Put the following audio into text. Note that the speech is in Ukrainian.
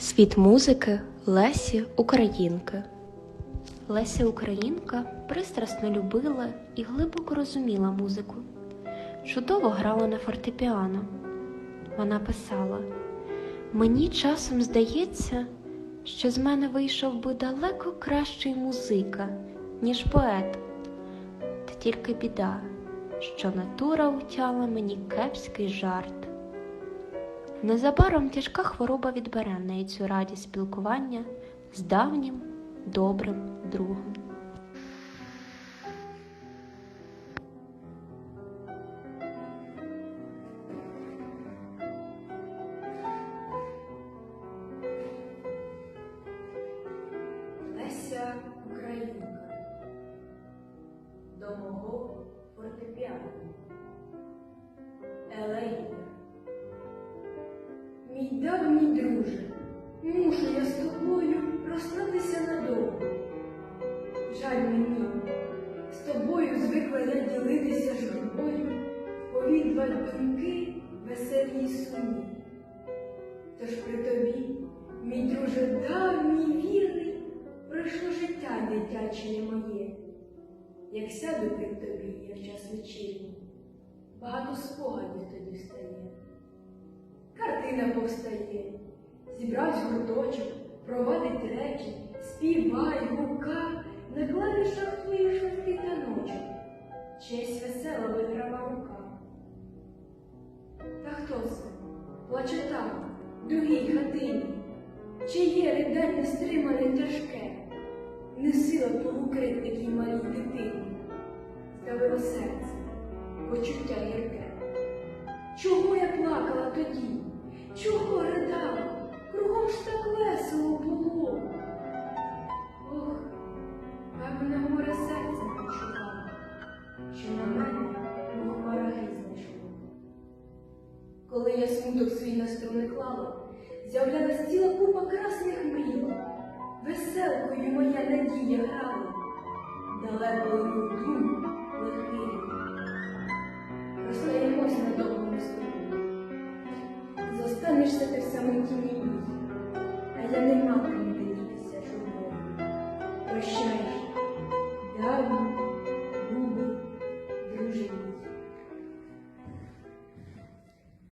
Світ музики Лесі Українки. Леся Українка пристрасно любила і глибоко розуміла музику. Чудово грала на фортепіано. Вона писала: Мені часом здається, що з мене вийшов би далеко кращий музика, ніж поет. Та тільки біда, що натура утяла мені кепський жарт. Незабаром тяжка хвороба відбере в неї цю радість спілкування з давнім добрим другом. Леся Українка до мого фортепіано. Мій давній друже, мушу я з тобою розстатися надовго. Жаль мені, з тобою звикла я ділитися журбою, повідувати думки веселі й. Тож при тобі, мій друже давній вірний, пройшло життя дитяче моє. Як сяду при тобі, я в час вечірній, багато спогадів тоді стає. Картина повстає, зібравсь гурточок, провадить речі, співай, гука, на клавішах твоїх швидкий таночок, честь весела виграва рука. Та хто це? Плаче там, другій хатині, чи є ридання стримане тяжке, не сила полукрит такій малій дитині, здавило серце, почуття гірке. Чого я плакала тоді? Чого ридала? Кругом ж так весело було. Ох, певне горе серце почувала, що на мене мов вороги знайшло. Коли я смуток свій на струни клала, з'являлась ціла купа красних мрій. Веселкою моя надія грала, далеко дум Зостанешся ти в самотіні а я не. Прощай,